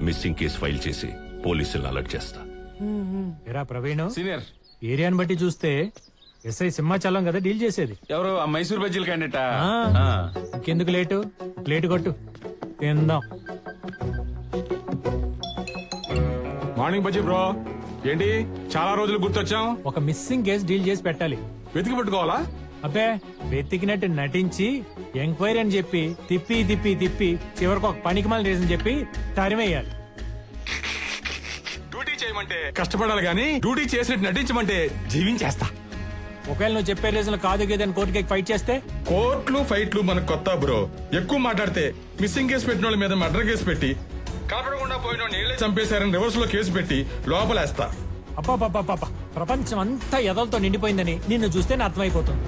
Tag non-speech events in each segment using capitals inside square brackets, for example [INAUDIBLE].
Missing case file చేసి పోలీసులను alert చేస్తా. ఎరా ప్రవీణ్? సీనియర్. ఏరియాని బట్టి చూస్తే ఎస్ఐ సింహాచలం కదా డీల్ చేసేది. ఎవరు? ఆ మైసూర్ బజ్జీల క్యాండిడేట్ ఆ. ఇంకెందుకు లేటు? లేటు కొట్టు. తిందాం. మార్నింగ్ బజ్జీ బ్రో. ఏంటి? చాలా రోజులు గుర్తొచ్చాం. ఒక మిస్సింగ్ కేసు డీల్ చేసి పెట్టాలి. వెతికి పట్టుకోవాలా? అబ్బే వెతికినట్టు నటించి ఎంక్వైరీ అని చెప్పి తిప్పి తిప్పి తిప్పి చివరికి ఒక పనికి మళ్ళీ రీజన్ చెప్పి తరిమేయాలి. డ్యూటీ చేయమంటే కష్టపడాలి గాని డ్యూటీ చేసినట్టు నటించమంటే జీవించేస్తా. ఒకవేళ నువ్వు చెప్పే రీజన్ కాదు గేదని కోర్టుకి ఫైట్ చేస్తే? కోర్టులు ఫైట్లు మనకు కొత్త బ్రో. ఎక్కువ మాట్లాడితే మిస్సింగ్ కేసు పెట్టిన వాళ్ళ మీద మర్డర్ కేసు పెట్టి కనపడకుండా పోయిన వాడిని ఏళ్ళే చంపేశారని రివర్స్లో కేసు పెట్టి లోపలేస్తా. అప్పాపప్పాప ప్రపంచం అంతా ఎదలతో నిండిపోయిందని నిన్ను చూస్తేనే అర్థమైపోతుంది.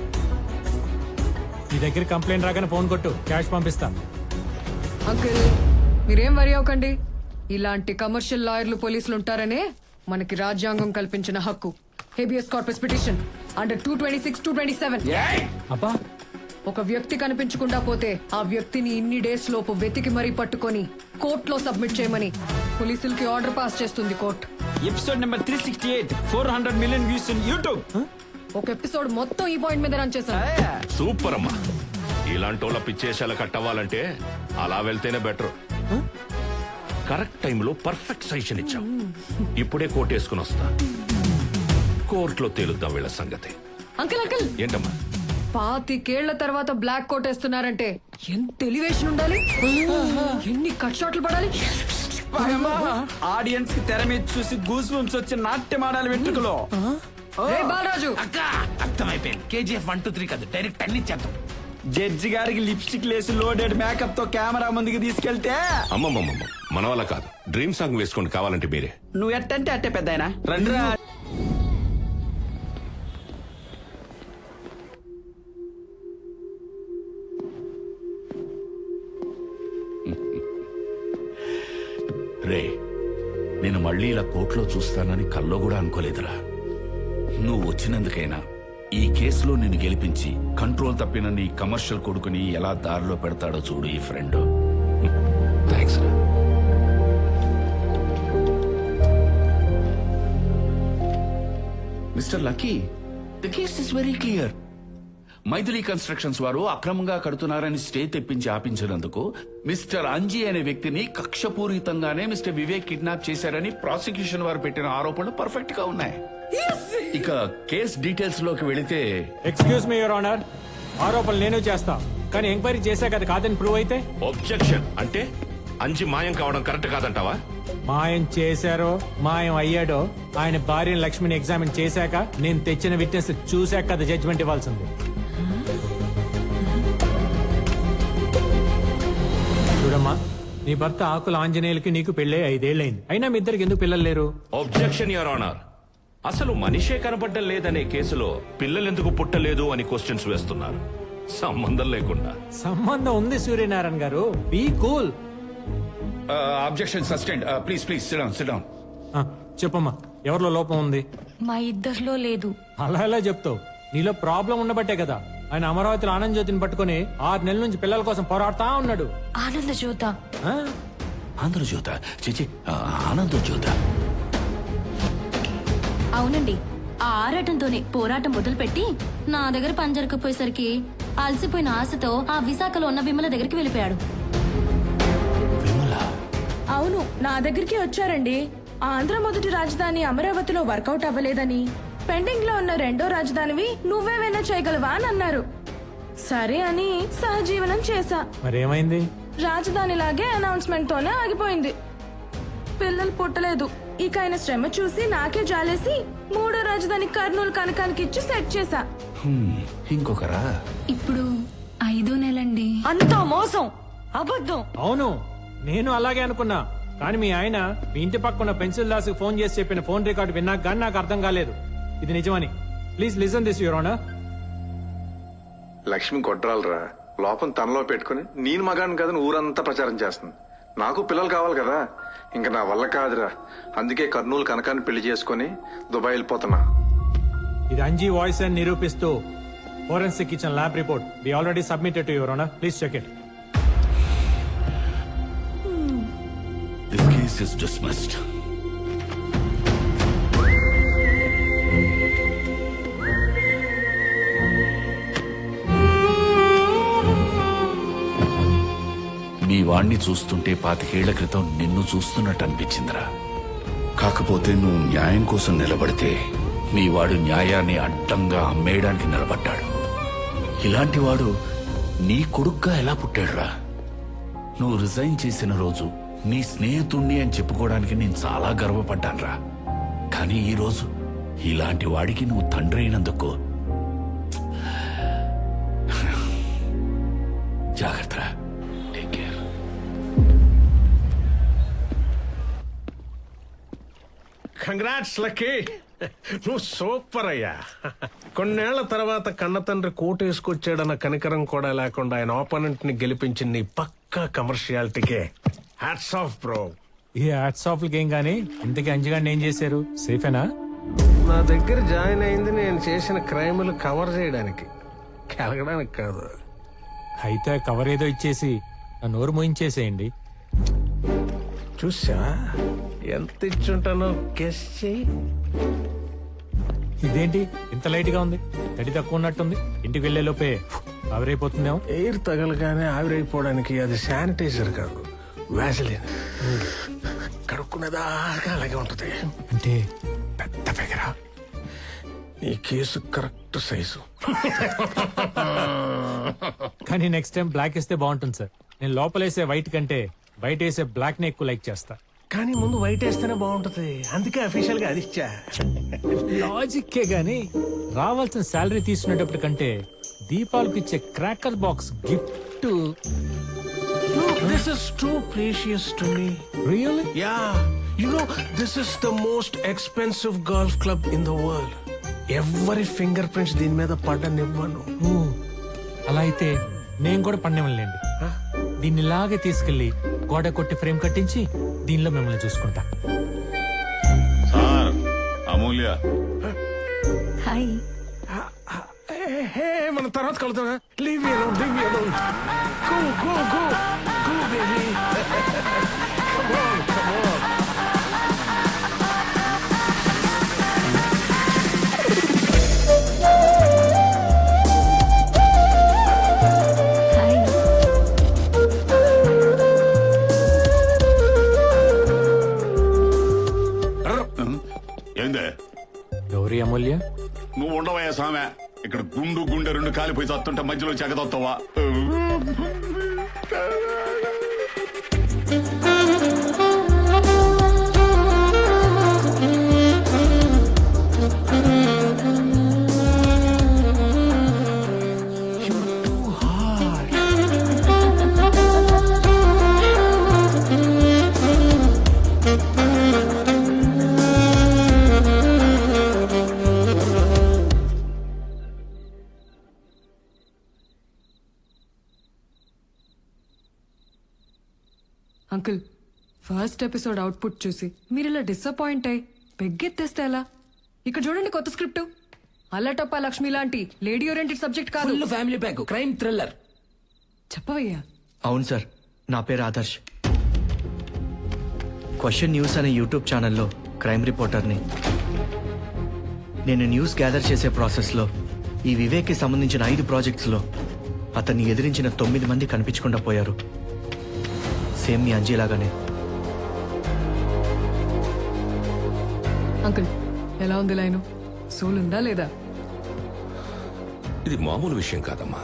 నీ దగ్గర కంప్లైంట్ రాగానే ఫోన్ కొట్టు. క్యాష్ పంపిస్తా అంకుల్ మీరేం వరి అవ్వకండి. ఇలాంటి కమర్షియల్ లాయర్లు పోలీసులు ఉంటారనే మనకి రాజ్యాంగం కల్పించిన హక్కు. Habeas corpus petition under two twenty six two twenty seven అబ్బా! ఒక వ్యక్తి కనిపించకుండా పోతే ఆ వ్యక్తిని ఇన్ని డేస్ లోపు వెతికి మరీ పట్టుకొని కోర్టులో సబ్మిట్ చేయమని పోలీసులకి ఆర్డర్ పాస్ చేస్తుంది court. Episode number three sixty eight four hundred million views in YouTube ఒక ఎపిసోడ్ మొత్తం ఈ పాయింట్ మీద రన్ చేశాను. సూపర్ అమ్మా ఇలాంటి వాళ్ళ పిచ్చేసాల కట్టవ్వాలంటే అలా వెళ్తేనే బెటర్. కరెక్ట్ టైంలో పర్ఫెక్ట్ సజెషన్ ఇచ్చాం. ఇప్పుడే కోటేసుకుని వస్తా. కోర్టులో తేలుద్దాం వీళ్ళ సంగతి. Uncle uncle! ఏంటమ్మా? పాతికేళ్ళ తర్వాత బ్లాక్ కోట్ వేస్తున్నారంటే ఎంత ఎలివేషన్ ఉండాలి? ఎన్ని కట్ షాట్లు పడాలి? ఆడియన్స్కి తెర మీద చూసి గూస్ బంప్స్ వచ్చి నాట్యం ఆడాలి వెంట్రుకలో. బాలరాజు. అక్క అర్థమైపోయింది. కేజీఎఫ్ వన్ టూ త్రీ కాదు డైరెక్ట్ అన్ని ఇచ్చేద్దాం. జడ్జి గారికి లిప్స్టిక్ లేసి లోడెడ్ మేకప్తో కెమెరా ముందుకు తీసుకెళ్తే? అమ్మమ్మమ్మమ్మ మన వల్ల కాదు. డ్రీమ్ సాంగ్ వేసుకోండి కావాలంటే మీరే. నువ్వు ఎట్టంటే అట్టే పెద్ద రే. నేను మళ్ళీ ఇలా కోర్టులో చూస్తానని కల్లో కూడా అనుకోలేదురా. నువ్వు వచ్చినందుకైనా ఈ కేసులో నిన్ను గెలిపించి కంట్రోల్ తప్పిన నీ కమర్షియల్ కొడుకుని ఎలా దారిలో పెడతాడో చూడు ఈ ఫ్రెండ్. థ్యాంక్స్ రా mister lucky the case is very clear. Maithili constructions వారు అక్రమంగా కడుతున్నారని స్టే తెప్పించి ఆపించినందుకు మిస్టర్ అంజీ అనే వ్యక్తిని కక్షపూరితంగానే మిస్టర్ వివేక్ కిడ్నాప్ చేశారని ప్రాసిక్యూషన్ వారు పెట్టిన ఆరోపణలు పర్ఫెక్ట్గా ఉన్నాయి. ఇక కేస్ డీటెయిల్స్లోకి వెళితే ఎక్స్క్యూజ్ మీ యువర్ ఆనర్ ఆరోపణలు నేను చేస్తా. కానీ ఎంక్వైరీ చేశాక అది కాదని ప్రూవ్ అయితే? ఒబ్జెక్షన్ అంటే అంజి మాయం కావడం కరెక్ట్ కాదంటావా? మాయం చేశారో మాయం అయ్యాడో ఆయన భార్యను లక్ష్మిని ఎగ్జామిన్ చేశాక నేను తెచ్చిన విట్నెస్ చూశాక కదా జడ్జ్మెంట్ ఇవ్వాల్సింది. చూడమ్మా నీ భర్త ఆకుల ఆంజనేయులకి నీకు పెళ్ళే ఐదేళ్ళైంది అయినా మీ ఇద్దరికి ఎందుకు పిల్లలు లేరు? ఒబ్జెక్షన్ యువర్ ఆనర్ అసలు మనిషే కనపడ్డం లేదనే కేసులో పిల్లలెందుకు పుట్టలేదు అని క్వశ్చన్స్ వేస్తున్నారు. సంబంధం లేకుండా. సంబంధం ఉంది సూర్యనారాయణ గారు. Be cool objection sustained please please sit down sit down చెప్పమ్మా ఎవరిలో లోపం ఉంది? మా ఇద్దరిలో లేదు. అలా ఎలా చెప్తావు? నీలో ప్రాబ్లం ఉండబట్టే కదా. ఆయన అమరావతిలో ఆనంద్ జ్యోతిని పట్టుకుని ఆరు నెలల నుంచి పిల్లల కోసం పోరాడుతా ఉన్నాడు. ఆనంద జ్యోత. ఆ? ఆంధ్రజ్యోత చిచి ఆనంద జ్యోత. అవునండి. ఆ ఆరాటంతోనే పోరాటం మొదలుపెట్టి నా దగ్గర పని జరగకపోయేసరికి అలసిపోయిన ఆశతో ఆ విశాఖలో ఉన్న విమల దగ్గరికి వెళ్ళిపోయాడు. విమల? అవును నా దగ్గరికి వచ్చారండి. ఆంధ్ర మొదటి రాజధాని అమరావతిలో వర్కౌట్ అవ్వలేదని. పెండింగ్లో ఉన్న రెండో రాజధానివి నువ్వేమైనా చేయగలవా అని అన్నారు. సరే అని సహజీవనం చేశా. మరేమైంది? రాజధానిలాగే అనౌన్స్మెంట్ తోనే ఆగిపోయింది. పిల్లలు పుట్టలేదు. ఇక ఆయన శ్రమ చూసి నాకే జాలేసి మూడో రాజధాని కర్నూలు కనకానికి ఇచ్చి సెట్ చేశా. ఇంకొకరా? ఇప్పుడు ఐదో నెలండి. అంతా మోసం అబద్ధం. అవును నేను అలాగే అనుకున్నా. కానీ మీ ఆయన మీ ఇంటి పక్కన పెన్సిల్ దాస్ ఫోన్ చేసి చెప్పిన ఫోన్ రికార్డు విన్నాక కానీ నాకు అర్థం కాలేదు. ఇది నిజమని. Please listen this your honour. Lakshmi గొడ్రాలరా. లోపం తనలో పెట్టుకుని నేను మగాను కదని ఊరంతా ప్రచారం చేస్తుంది. నాకు పిల్లలు కావాలి కదా. ఇంకా నా వల్ల కాదురా. అందుకే కర్నూలు కనకాన్ని పెళ్ళి చేసుకుని దుబాయ్ వెళ్ళిపోతున్నా ఇది అంజీ వాయిస్ అని నిరూపిస్తూ ఫోరెన్సిక్ ఇచ్చిన lab report. We already submitted to your honour please check it this case case is dismissed వాణ్ణి చూస్తుంటే పాతికేళ్ళ క్రితం నిన్ను చూస్తున్నట్టు అనిపించిందిరా. కాకపోతే నువ్వు న్యాయం కోసం నిలబడితే మీ వాడు న్యాయాన్ని అడ్డంగా అమ్మేయడానికి నిలబడ్డాడు. ఇలాంటి వాడు నీ కొడుక్గా ఎలా పుట్టాడురా? నువ్వు రిజైన్ చేసిన రోజు నీ స్నేహితుణ్ణి అని చెప్పుకోవడానికి నేను చాలా గర్వపడ్డానురా. కానీ ఈ రోజు ఇలాంటి వాడికి నువ్వు తండ్రి అయినందుకు [SIGHS] జాగ్రత్త కంగ్రాట్స్ లక్కీ నువ్వు సూపర్ అయ్యా. కొన్నేళ్ళ తర్వాత కన్న తండ్రి కోటు వేసుకొచ్చాడన్న కనికరం కూడా లేకుండా ఆయన ఆపోనెంట్ని గెలిపించిన నీ పక్కా కమర్షియాలిటీకే. హ్యాట్స్ ఆఫ్ బ్రో ఈ హ్యాట్స్ ఆఫ్ గేమ్ గానీ ఇంతకీ అంజగాడిని ఏం చేశారు? సేఫేనా నా దగ్గర జాయిన్ అయింది నేను చేసిన క్రైములు కవర్ చేయడానికి. కలగడానికి కాదు. అయితే కవర్ ఏదో ఇచ్చేసి నా నోరు మోయించేసేయండి. చూసా ఎంత ఇచ్చుంటానో గెస్ చెయ్యి. ఇదేంటి? ఇంత లైట్గా ఉంది. తడి తక్కువ ఉన్నట్టుంది. ఇంటికి వెళ్ళే లోపే ఆవిరైపోతుందేమో? ఎయిర్ తగలగానే ఆవిరైపోవడానికి అది శానిటైజర్ కాదు వ్యాసలిన్ కడుక్కునేదాకా అలాగే ఉంటది. అంటే పెద్ద ఫిగరా? నీ కేసు కరెక్ట్ సైజు. కానీ నెక్స్ట్ టైం బ్లాక్ వేస్తే బాగుంటుంది సార్. నేను లోపలేసే వైట్ కంటే బయట వేసే బ్లాక్ని ఎక్కువ లైక్ చేస్తా. కానీ ముందు వైట్ వేస్తేనే బాగుంటది. అందుకే అఫీషియల్గా అది ఇచ్చా. లాజిక్కే గాని రావాల్సిన శాలరీ తీసుకునేటప్పుడు కంటే దీపాలకు ఇచ్చే cracker box gift this is too precious to me really ya you know this is the most expensive golf club in the world ఎవరి ఫింగర్ ప్రింట్స్ దీని మీద పడ్డనివ్వను అలా అయితే నేను కూడా పండేమలేండి దీన్ని ఇలాగే తీసుకెళ్ళి గోడ కొట్టి ఫ్రేమ్ కట్టించి దీనిలో మిమ్మల్ని చూసుకుంటా. సార్ అమూల్య. హాయ్. హే మన తర్వాత కలుద్దాం. Leave you leave you go go go go baby కాలిపోయి చత్తుంటే మధ్యలో చెగదొత్తవా అంకుల్. ఫస్ట్ ఎపిసోడ్ అవుట్పుట్ చూసి మీరు ఇలా డిసప్పాయింట్ అయ్యి పెగ్గెత్తేస్తే ఎలా? ఇక్కడ చూడండి కొత్త స్క్రిప్ట్ అల్లటప్ప లక్ష్మి లాంటి లేడీ ఓరియంటెడ్ సబ్జెక్ట్ కాదు. ఫ్యామిలీ ప్యాక్ క్రైమ్ థ్రిల్లర్ చెప్పవయ్యా. అవును సార్ నా పేరు ఆదర్శ్. క్వశ్చన్ న్యూస్ అనే యూట్యూబ్ ఛానల్లో క్రైమ్ రిపోర్టర్ని నేను న్యూస్ గ్యాదర్ చేసే ప్రాసెస్లో ఈ వివేక్కి సంబంధించిన ఐదు ప్రాజెక్ట్స్లో అతన్ని ఎదిరించిన తొమ్మిది మంది కనిపించకుండా పోయారు. సేమ్ మీ అంజీలాగానే అంకుల్ ఎలా ఉంది లైను? సోల్ ఉందా లేదా? ఇది మామూలు విషయం కాదమ్మా.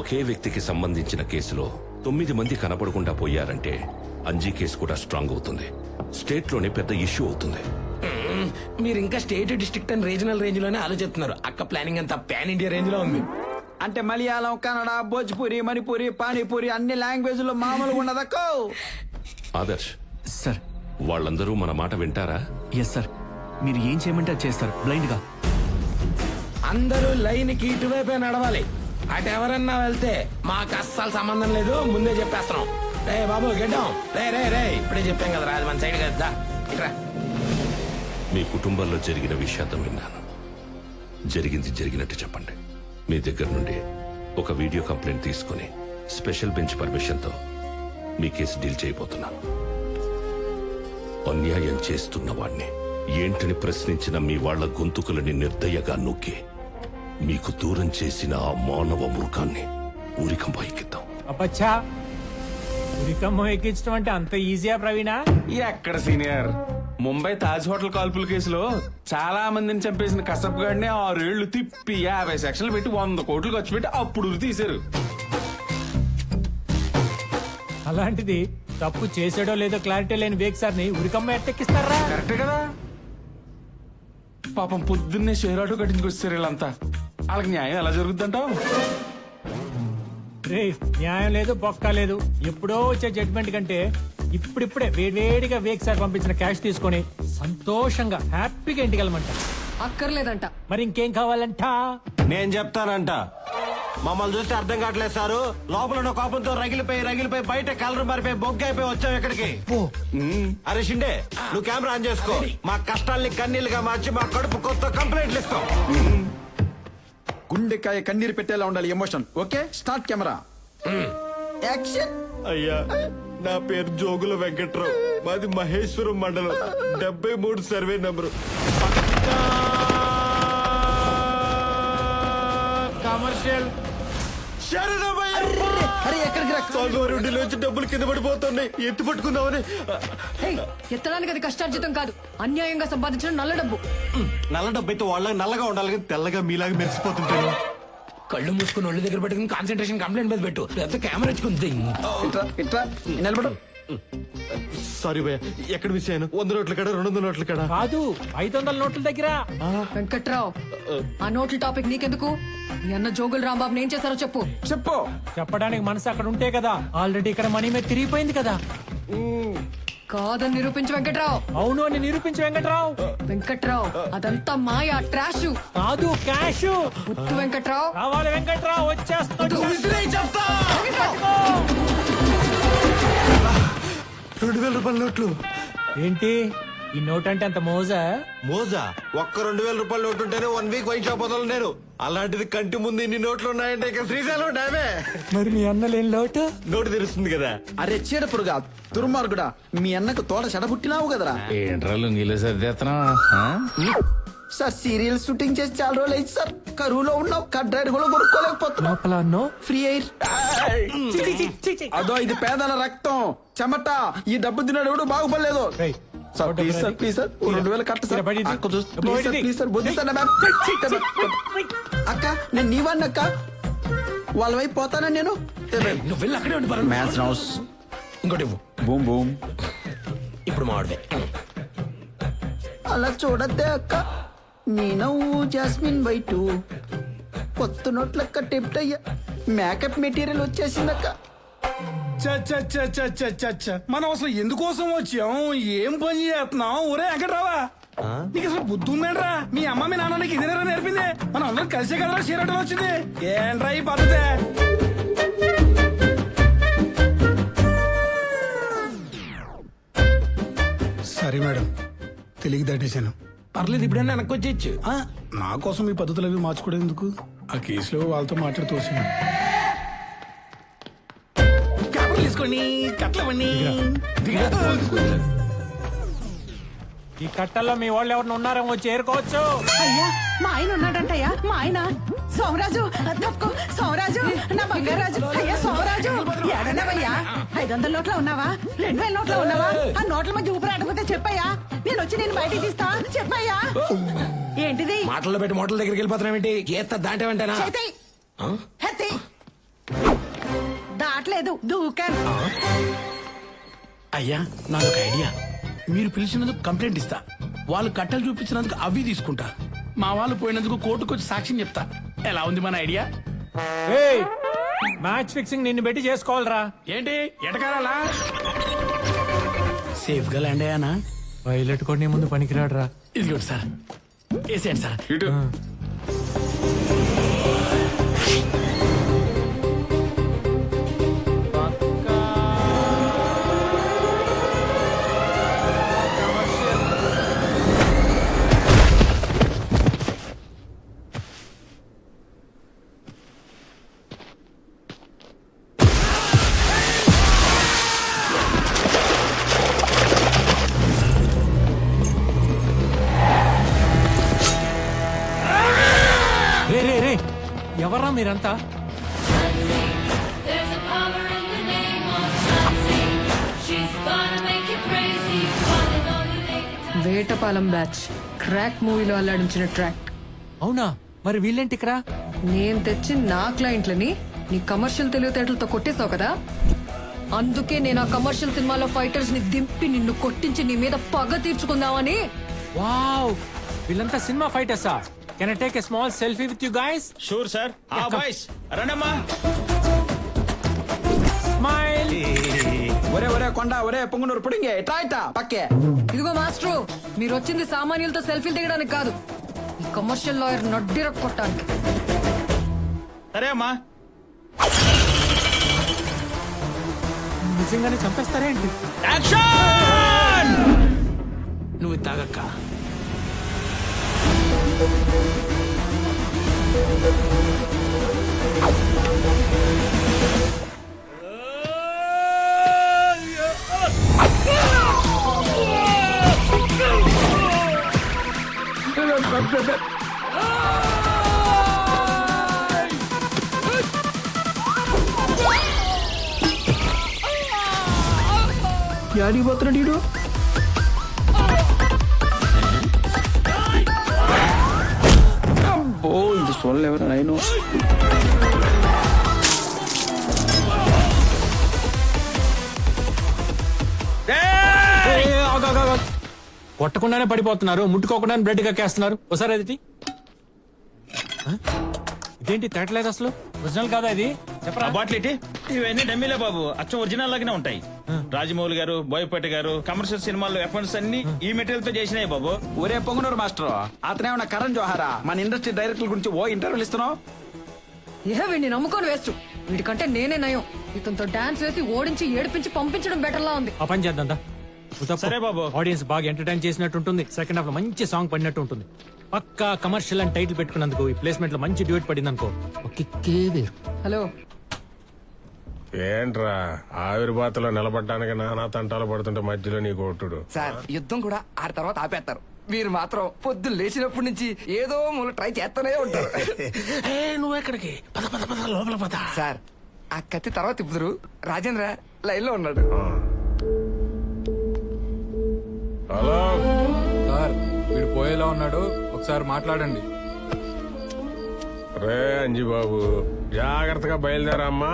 ఒకే వ్యక్తికి సంబంధించిన కేసులో తొమ్మిది మంది కనపడకుండా పోయారంటే అంజీ కేసు కూడా స్ట్రాంగ్ అవుతుంది. స్టేట్లోనే పెద్ద ఇష్యూ అవుతుంది. మీరు ఇంకా స్టేట్ డిస్ట్రిక్ట్ అండ్ రీజనల్ రేంజ్లోనే ఆలోచిస్తున్నారు. అక్క ప్లానింగ్ అంతా పాన్ ఇండియా రేంజ్లో ఉంది. అంటే మలయాళం కన్నడ భోజ్పురి మణిపురి పానీపూరి అన్ని లాంగ్వేజ్లో మామూలుగా ఉండదక్కో ఆదర్శ్. సార్. వాళ్ళందరూ మన మాట వింటారా? ఎస్ సార్ మీరు ఏం చేయమంటే అది చేస్తారు. బ్లైండ్గా అందరూ లైన్కి ఇటువైపే నడవాలి. అటు ఎవరన్నా వెళ్తే మాకు అస్సలు సంబంధం లేదు. ముందే చెప్పేస్తున్నాం. రే బాబు గెడ్డం. రే రే రే. ఇప్పుడే చెప్పాం కదా రాజు మన సైడ్ కదా. ఇక్కడ. మీ కుటుంబంలో జరిగిన విషాదం విన్నాను. జరిగింది జరిగినట్టు చెప్పండి. మీ దగ్గర నుండి ఒక వీడియో కంప్లైంట్ తీసుకుని స్పెషల్ బెంచ్ పర్మిషన్తో మీ కేసు డీల్ చేయబోతున్నాను. అన్యాయం చేస్తున్న వాణ్ణి ఏంటని ప్రశ్నించిన మీ వాళ్ళ గొంతుకులని నిర్దయగా నొక్కి మీకు దూరం చేసిన ఆ మానవ మృగాన్ని ఊరికం పైకిద్దాం అప్పచ్చా ఉరికమ్మ ఎక్కించడం అంటే అంత ఈజీయా ప్రవీణా? ఎక్కడ సీనియర్? ముంబై తాజ్ హోటల్ కాల్పుల కేసులో చాలా మందిని చంపేసిన కసబ్ గాడిని ఆరేళ్ళు తిప్పి యాభై సెక్షన్లు పెట్టి వంద కోట్లు ఖర్చు పెట్టి అప్పుడు తీశారు. అలాంటిది తప్పు చేసాడో లేదో క్లారిటీ లేని వేక్ సార్ని ఉరికమ్మ ఎట్టెక్కిస్తారా? కరెక్టే కదా. పాపం పొద్దున్నే షేర్ ఆటో కట్టించుకొచ్చారు వీళ్ళంతా. వాళ్ళకి న్యాయం ఎలా జరుగుద్దంటావు? రే న్యాయం లేదు బొక్క లేదు. ఎప్పుడో వచ్చే జడ్జిమెంట్ కంటే ఇప్పుడిప్పుడే వేడివేడిగా వేక్ సార్ పంపించిన క్యాష్ తీసుకొని సంతోషంగా హ్యాపీగా ఇంటికి వెళ్ళమంట. అక్కర్లేదంట. మరి ఇంకేం కావాలంట? నేను చెప్తానంట. మమ్మల్ని చూస్తే అర్థం కావట్లేదు సారు. లోపల ఉన్న కోపంతో రగిలిపోయి రగిలిపోయి బయట కలర్ మారిపోయి బొగ్గ అయిపోయి వచ్చావు ఇక్కడికి. అరే షిండే నువ్వు కెమెరా ఆన్ చేసుకో. మా కష్టాల్ని కన్నీళ్ళుగా మార్చి మా కడుపు కొత్త కంప్లైంట్లు ఇస్తాం. గుండెకాయ కన్నీరు పెట్టేలా ఉండాలి emotion okay start camera. Action అయ్యా. నా పేరు జోగుల వెంకట్రావు. మాది మహేశ్వరం మండలం. డెబ్బై మూడు సర్వే నంబరు. కమర్షియల్. నుంచి డబ్బులు కింద పడిపోతున్నాయి. ఎత్తి పట్టుకుందామని. ఎత్తడానికి అది కష్టార్జితం కాదు. అన్యాయంగా సంపాదించిన నల్ల డబ్బు. నల్ల డబ్బు అయితే వాళ్ళకి నల్లగా ఉండాలి కానీ తెల్లగా మీలాగా మెరిసిపోతుంటాను. కళ్ళు మూసుకుని ఒళ్ళు దగ్గర పెట్టుకుని కాన్సన్ట్రేషన్ కంప్లైంట్ మీద పెట్టు. లేకపోతే కెమెరా ఇచ్చుకుంది ఇట్రా ఇట్రా నిలబడు. సారీ భయ్య ఎక్కడ మిస్ అయ్యాను? వంద నోట్ల కాడ రెండు వందల నోట్ల కాడ? కాదు ఐదు వందల నోట్ల దగ్గర. వెంకట్రావు ఆ నోట్ల టాపిక్ నీకెందుకు? మీ అన్న జోగులు రాంబాబు ఏం చేశారో చెప్పు. చెప్పు. చెప్పడానికి మనసు అక్కడ ఉంటే కదా ఆల్రెడీ ఇక్కడ మనీ మీద తిరిగిపోయింది కదా. కాదని నిరూపించు వెంకట్రావు. అవును అని నిరూపించి వెంకట్రావు. వెంకట్రావు అదంతా మాయా ట్రాష్. కాదు క్యాష్. ముత్తు వెంకట్రావు. రావాలి వెంకట్రావు వచ్చేస్తాడు. రెండు వేల రూపాయల నోట్లు. ఏంటి? ఈ నోట్ అంటే అంత మోజా? మోజా? ఒక్క రెండు వేల రూపాయల నోటు ఉంటేనే వన్ వీక్ వైన్ షాప్ వదలను నేను. అలాంటిది కంటి ముందు ఇన్ని నోట్లు ఉన్నాయంటే ఇక శ్రీశైలం డామే మరి మీ అన్న లేని లోటు? నోటు తెరుస్తుంది కదా. అరే చీడపుడుగా దుర్మార్గుడా మీ అన్నకు తోట చెడబుట్టినావు కదరా. ఏంట్రా లుంగిలో సర్దేత్తనా సార్ సీరియల్ షూటింగ్ చేసి చాలా రోజులు అయింది సార్. కరువులో ఉన్నావు కడ్రైడ్ కూడా కొనుక్కోలేకపోతున్నావు. లోపల అన్నో? ఫ్రీ ఎయిర్ అదో ఇది పేదల రక్తం. చెమట ఈ డబ్బు తిన్నాడు ఎవడు బాగుపడలేదు sir please sir please sir. ఓ రెండు వేలు కట్ట సార్. అక్క చూసి ప్లీజ్ సార్ బయటికి. Please sir. బుద్ధి సార్ నా మ్యామ్. అక్క నేను నీవాడిని అక్క. వాళ్ళ వైపు పోతానా నేను? నువ్వు వెళ్ళి అక్కడే ఉండి. Maths house. ఇంకోటి. Boom boom. ఇప్పుడు మాడదే అలా చూడద్దే అక్క. నీ నవ్వు జాస్మిన్ వైటు. కొత్త నోట్లక్క టెప్ట్ అయ్యా. మేకప్ మెటీరియల్ వచ్చేసిందక్క మనం అసలు ఎందుకోసం వచ్చాం? ఏం పని చేస్తున్నాం? ఒరే వెంకట్రావా. నీకు అసలు బుద్ధి ఉందంట్రా? మీ అమ్మ మీ నాన్న నీకు ఇదేనా నేర్పింది? మనం అందరం కలిసే కదరా చీరటం వచ్చింది. ఏంట్రా ఈ పద్ధతి? సరే మేడం తెలిగి దాటేశాను. పర్లేదు ఇప్పుడైనా వెనక్కి వచ్చేయచ్చు. ఆ, నా కోసం ఈ పద్ధతులు అవి మార్చుకోవడం ఎందుకు? ఆ కేసులో వాళ్ళతో మాట్లాడుతూ తీసుకోండి కట్లవండి ఈ కట్టల్లో మీ వాళ్ళు ఎవరిని ఉన్నారేమో వచ్చి ఏరుకోవచ్చు అయ్యా మా ఆయన ఉన్నాడంటయ్యా మా ఆయన. సోమరాజు తప్పుకో. సోమరాజు నా బంగారాజు. అయ్యా సోమరాజు ఏడన్నావయ్యా? ఐదు వందల నోట్లో ఉన్నావా? రెండు వేల నోట్లో ఉన్నావా? ఆ నోట్ల మధ్య ఊపిరి ఆడకపోతే చెప్పయ్యా. నేను వచ్చి నేను బయటికి తీస్తా చెప్పయ్యా. ఏంటిది? మాటల్లో పెట్టి మోటల దగ్గరికి వెళ్ళిపోతున్నావేంటి? ఏత్త దాటేవంటేనా దాట్లేదు దూకాను అయ్యా నాదొక ఐడియా. మీరు పిలిచినందుకు కంప్లైంట్ ఇస్తా. వాళ్ళు కట్టలు చూపించినందుకు అవి తీసుకుంటా. మా వాళ్ళు పోయినందుకు కోర్టుకు వచ్చి సాక్ష్యం చెప్తా. ఎలా ఉంది మన ఐడియా? ఏయ్, మ్యాచ్ ఫిక్సింగ్ నిన్ను పెట్టి చేసుకోవాలరా. ఏంటి ఎటకారాలా? సేఫ్గా ల్యాండ్ అయ్యానా? వైలెట్ కూడా నీ ముందు పనికిరాడురా. ఇదిగోండి సార్. వేసేయండి సార్. ఇటు. ఎవర్రా మీరంతా? వేటపాలెం బ్యాచ్. క్రాక్ మూవీలో అల్లాడించిన ట్రాక్. అవునా? మరి వీళ్ళేంటి ఇక్కడ నేను తెచ్చి నా క్లయింట్లని నీ కమర్షియల్ తెలివితేటలతో కొట్టేశావు కదా? అందుకే నేను ఆ కమర్షియల్ సినిమాలో ఫైటర్స్ని దింపి నిన్ను కొట్టించి నీ మీద పగ తీర్చుకుందామని. వావ్! వీళ్ళంతా cinema ఫైటర్సా? Can I take a small selfie with you guys sure sir ఆ బాయ్స్ రండమ్మా. స్మైల్ ఒరే ఒరే కొండ ఒరే పొంగునూరు పుడింగే. ఇట్రా పక్కే. ఇదిగో మాస్టరు మీరు వచ్చింది సామాన్యులతో సెల్ఫీలు దిగడానికి కాదు. ఈ కమర్షియల్ లాయర్ నడ్డిర కొట్టడానికి. సరే అమ్మా. నిజంగానే చంపేస్తారేంటి నువ్వు తాగక్క. యాడికి పోతున్నాడు ఇది చూడలేవరా నేను కొట్టకుండానే పడిపోతున్నారు. ముట్టుకోకుండానే బ్లడ్ కక్కేస్తున్నారు. ఒకసారి అది? ఇదేంటి తేటలేదు అసలు? ఒరిజినల్ కాదా ఇది? చెప్పరా? బాటిల్ ఇవన్నీ డమ్మీలే బాబు. అచ్చం ఒరిజినల్ లాగానే ఉంటాయి. రాజమౌళి గారు బోయపేట గారు కమర్షియల్ సినిమాల్లో ఎఫర్ట్స్ అన్ని ఈ మెటీరియల్తో చేసినాయి బాబు. ఒరే పొంగునూరు మాస్టర్ అతనేమన్నా కరణ్ జోహారా? మన ఇండస్ట్రీ డైరెక్టర్ గురించి ఓ ఇంటర్వ్యూలు ఇస్తున్నావు? ఏ వీడిని నమ్ముకొని వేస్ట్ వీడికంటే నేనే నయం. ఇతనితో డాన్స్ వేసి ఓడించి ఏడిపించి పంపించడం బెటర్ లా ఉంది. ఆ పని చేద్దాం దా. సరే బాబు. ఆడియన్స్ బాగా ఎంటర్టైన్ చేసినట్టు ఉంటుంది సెకండ్ హాఫ్లో మంచి సాంగ్ పడినట్టు ఉంటుంది పక్కా కమర్షియల్ అని టైటిల్ పెట్టుకున్నందుకు ఈ ప్లేస్మెంట్లో మంచి డ్యూట్ పడింది అనుకో వేరు. హలో ఏంట్రా? ఆవిర్భాతలో నిలబడ్డానికి నానా తంటాలు పడుతుంటే మధ్యలో నీ కొట్టుడు సార్ యుద్ధం కూడా ఆ తర్వాత ఆపేస్తారు. మీరు మాత్రం పొద్దు లేచినప్పటి నుంచి ఏదో మూల ట్రై చేస్తూనే ఉంటారు. [LAUGHS] నువ్వు ఎక్కడికి? పద పద పద లోపల పద. సార్ ఆ కత్తి తర్వాత తిప్పుదురు రాజేంద్ర లైన్లో ఉన్నాడు హలో. సార్ వీడు పోయేలా ఉన్నాడు. ఒకసారి మాట్లాడండి. రే అంజిబాబు జాగ్రత్తగా బయలుదేరమ్మా.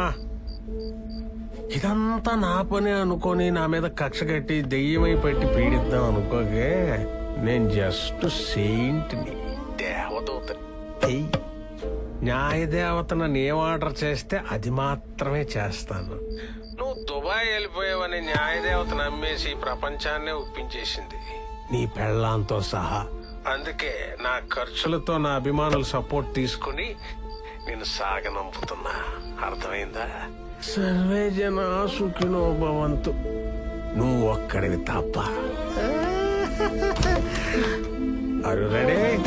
ఇదంతా నా పని అనుకొని నా మీద కక్ష కట్టి దెయ్యమై పెట్టి పీడిద్దాం అనుకోగే నేను జస్ట్ సెయింట్ని దేవదూతని. న్యాయ దేవత నన్ను ఏం ఆర్డర్ చేస్తే అది మాత్రమే చేస్తాను. నువ్వు దుబాయ్ వెళ్ళిపోయావని న్యాయ దేవత నమ్మేసి ప్రపంచాన్నే ఒప్పించేసింది. నీ పెళ్ళాంతో సహా. అందుకే నా ఖర్చులతో నా అభిమానుల సపోర్ట్ తీసుకుని నేను సాగనంపుతున్నా. అర్థమైందా? సర్వే జన సుఖినో భవంతు. నువ్వు ఒక్కడివి తప్ప. అరు రెడీ